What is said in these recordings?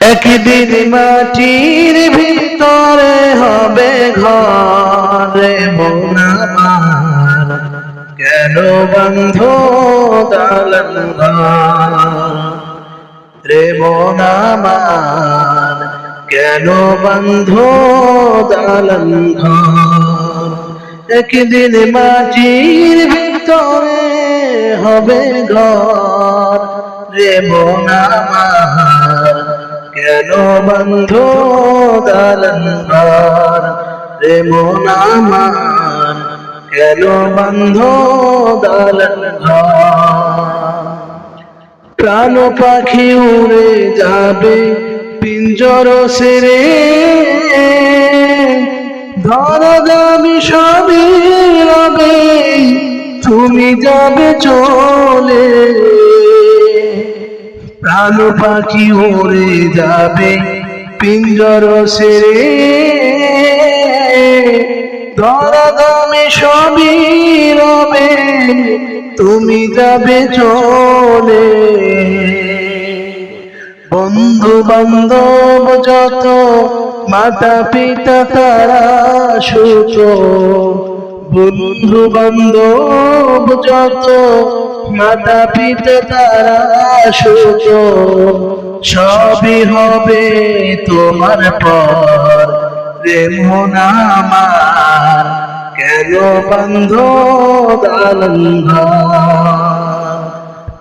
একদিন মাটির ভিতরে হবে ঘরে কেন বন্ধ রে মনামার কেন বন্ধ একদিন মাটির ভিতরে হবে ঘর। রে মনামার কেন বন্ধ দালন ঘর রে মনামার কেন বন্ধ দালন ঘর প্রাণ পাখি উড়ে যাবে পিঞ্জর সেরে ধর দামি সবই রবে, তুমি যাবে চলে প্রাণ পাখি উড়ে যাবে, পিঞ্জর সেরে। ধর দামি সবই রবে, তুমি যাবে চলে। বন্ধু বান্ধব যত মাতা পিতা তারা সুত বন্ধু বান্ধব যত মাতা পিতা তারা সুত সবই হবে তোমার পর। রে মন আমার কেন বন্ধ দালন ঘর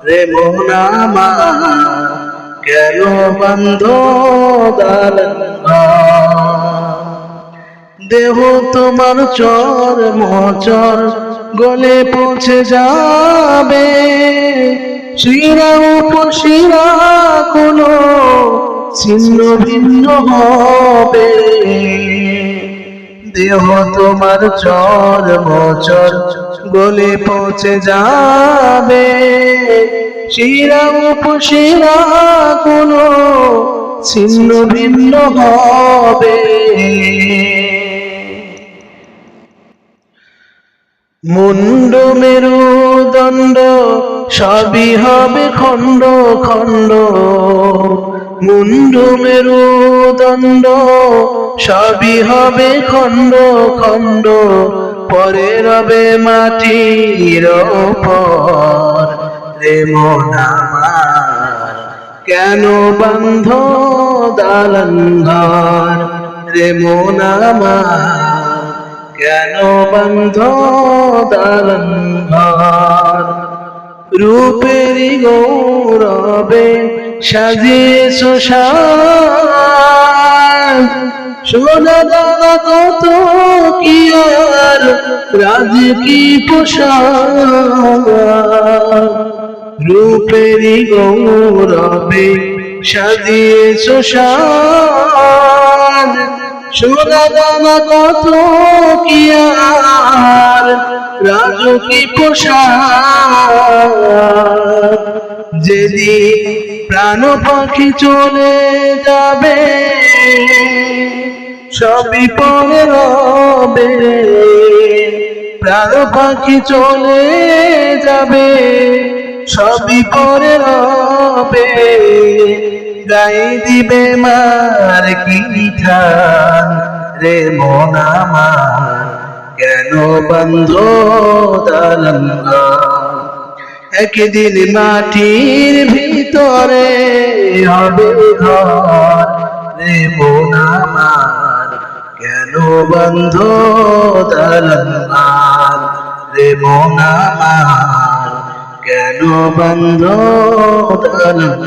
রে মন আমার কেন বন্ধ দালন ঘর দেহ তোমার চর মচর গলে পৌঁছে যাবে। শিরা উপর শিরা কোনো ছিন্ন ভিন্ন হবে। দেহ তোমার চর মচর গলে পৌঁছে যাবে। শিরা উপশিরা কোনো ছিন্ন ভিন্ন হবে। মুন্ড মেরু দণ্ড, সবই হবে খণ্ড খণ্ড। মুন্ড মেরু দণ্ড, সবই হবে খণ্ড খণ্ড। পরে রবে মাটির ওপর। রে মন আমার, কেন বন্ধ দালন ঘর? রে মন আমার কেন বন্ধ ঘর রূপেরই গৌরবে সাজিয়ে সুশান সোনা দানা কত কি আর, রাজ কি পোশাক? রূপেরই গৌরবে সাজিয়ে সুশান সোনা দানা কত রাজ পোষা যদি প্রাণ পাখি চলে যাবে সবই পরে রবে প্রাণ পাখি চলে যাবে সবই পরে রবে গাই দিবে মার কি রে মন কেন বন্ধ দালন একদিন মাটির ভিতরে হবে ঘর রে কেন বন্ধ দালন রে মন আমার। কেন বন্ধ দালন